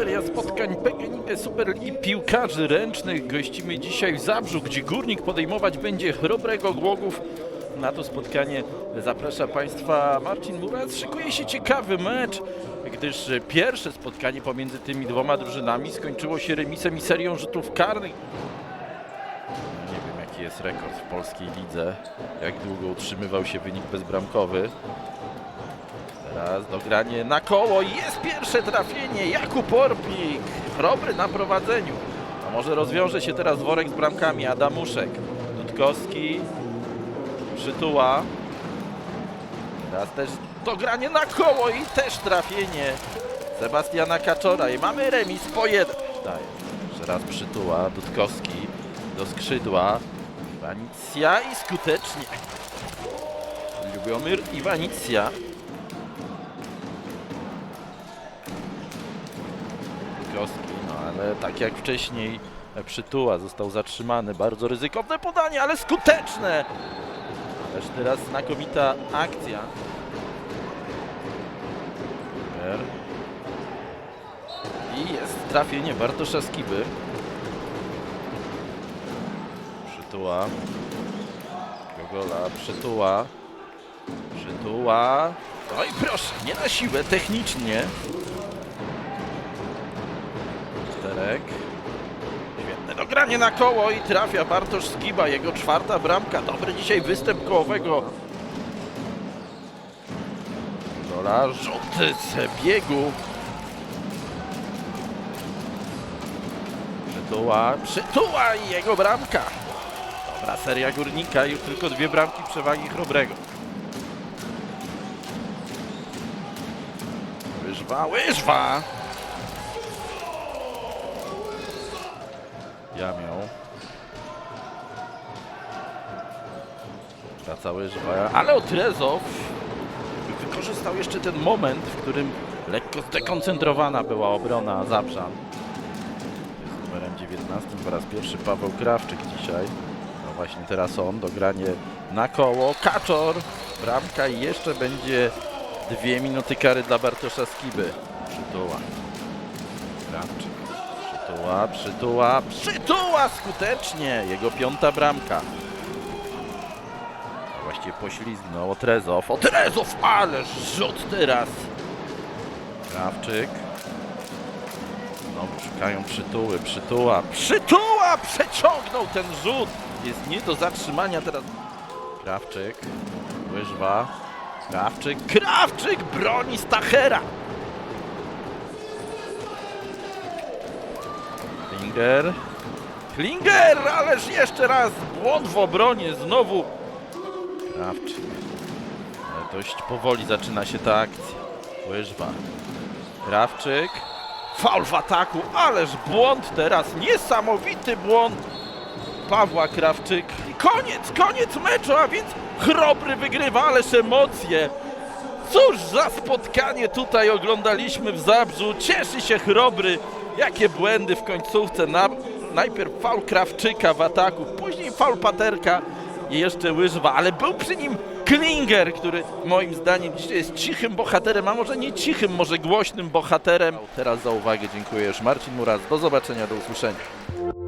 Seria spotkań PGNiG Super i piłkarzy ręcznych. Gościmy dzisiaj w Zabrzu, gdzie Górnik podejmować będzie Chrobrego Głogów. Na to spotkanie zaprasza Państwa Marcin Murat. Szykuje się ciekawy mecz, gdyż pierwsze spotkanie pomiędzy tymi dwoma drużynami skończyło się remisem i serią rzutów karnych. Nie wiem jaki jest rekord w polskiej lidze, jak długo utrzymywał się wynik bezbramkowy. Teraz dogranie na koło. Jest pierwsze trafienie. Jakub Orpik. Chrobry na prowadzeniu. A może rozwiąże się teraz worek z bramkami. Adamuszek. Dudkowski. Przytuła. Teraz też dogranie na koło i też trafienie Sebastiana Kaczora. I mamy remis po jeden. Daje. Jeszcze raz przytuła. Dudkowski do skrzydła. Iwanicja i skutecznie. Lubiomir Iwanicja. Kostki, no ale tak jak wcześniej przytuła został zatrzymany. Bardzo ryzykowne podanie, ale skuteczne. Ależ teraz znakomita akcja. Super. I jest trafienie Bartosza Skiby. Przytuła. Gogola, przytuła. Przytuła. No i proszę, nie na siłę, technicznie. Czterek. Świetne dogranie na koło i trafia Bartosz Skiba, jego czwarta bramka. Dobry dzisiaj występ kołowego. Gola, rzuty z biegu. Przytuła, przytuła i jego bramka. Dobra seria Górnika, już tylko dwie bramki przewagi Chrobrego. Łyżwa, łyżwa! Jamią. Wraca łyżwa, ale Otrezow wykorzystał jeszcze ten moment, w którym lekko zdekoncentrowana była obrona Zabrzan. Z numerem 19 po raz pierwszy Paweł Krawczyk dzisiaj. No właśnie teraz on, dogranie na koło. Kaczor, bramka i jeszcze będzie dwie minuty kary dla Bartosza Skiby. Przytuła. Krawczyk. Przytuła, przytuła, przytuła skutecznie! Jego piąta bramka. Właściwie poślizgnął Otrezow. Otrezow, ależ rzut teraz! Krawczyk. Znowu szukają przytuły, przytuła, przytuła! Przeciągnął ten rzut! Jest nie do zatrzymania teraz. Krawczyk, łyżwa, Krawczyk, Krawczyk broni Stachera! Klinger. Klinger, ależ jeszcze raz błąd w obronie, znowu Krawczyk. Dość powoli zaczyna się ta akcja. Łyżwa. Krawczyk. Faul w ataku, ależ błąd teraz, niesamowity błąd Pawła Krawczyk. Koniec, koniec meczu, a więc Chrobry wygrywa, ależ emocje. Cóż za spotkanie tutaj oglądaliśmy w Zabrzu. Cieszy się Chrobry. Jakie błędy w końcówce. Na, najpierw faul Krawczyka w ataku, później faul Paterka i jeszcze Łyżwa, ale był przy nim Klinger, który moim zdaniem dzisiaj jest cichym bohaterem, a może nie cichym, może głośnym bohaterem. Teraz za uwagę dziękuję już Marcin Muraz. Do zobaczenia, do usłyszenia.